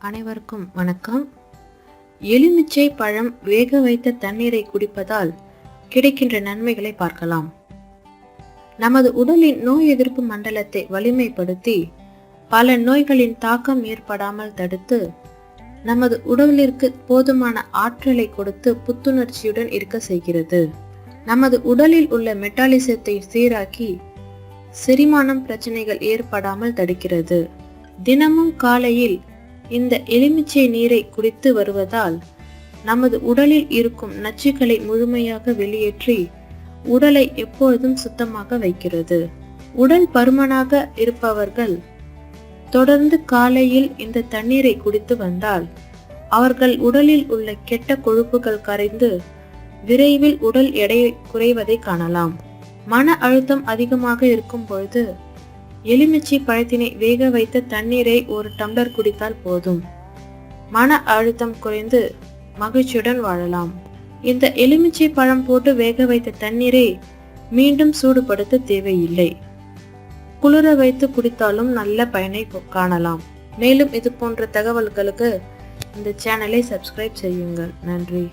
அனைவருக்கும் வணக்கம். எலுமிச்சை பழம் வேக வைத்த தண்ணீரை குடிப்பதால் கிடைக்கின்ற நன்மைகளை பார்க்கலாம். நமது உடலின் நோய் எதிர்ப்பு மண்டலத்தை வலிமைப்படுத்தி பல நோய்களின் தாக்கம் ஏற்படாமல் தடுத்து நமது உடலிற்கு போதுமான ஆற்றலை கொடுத்து புத்துணர்ச்சியுடன் இருக்க செய்கிறது. நமது உடலில் உள்ள மெட்டாலிசத்தை சீராக்கி செரிமானம் பிரச்சனைகள் ஏற்படாமல் தடுக்கிறது. தினமும் காலையில் இந்த எலுமிச்சை நீரை குடித்து வருவதால் நமது உடலில் இருக்கும் நச்சுக்களை முழுமையாக வெளியேற்றி உடலை எப்பொழுதும் சுத்தமாக வைக்கிறது. உடல் பருமனாக இருப்பவர்கள் தொடர்ந்து காலையில் இந்த தண்ணீரை குடித்து வந்தால் அவர்கள் உடலில் உள்ள கெட்ட கொழுப்புகள் கரைந்து விரைவில் உடல் எடை குறைவதை காணலாம். மன அழுத்தம் அதிகமாக இருக்கும் பொழுது எலுமிச்சை பழத்தினை வேக வைத்த தண்ணீரை ஒரு டம்ளர் குடித்தால் போதும். மன அழுத்தம் குறைந்து மகிழ்ச்சியுடன் வாழலாம். இந்த எலுமிச்சை பழம் போட்டு வேக வைத்த தண்ணீரை மீண்டும் சூடுபடுத்த தேவையில்லை. குளிர வைத்து குடித்தாலும் நல்ல பயனை காணலாம். மேலும் இது போன்ற தகவல்களுக்கு இந்த சேனலை சப்ஸ்கிரைப் செய்யுங்கள். நன்றி.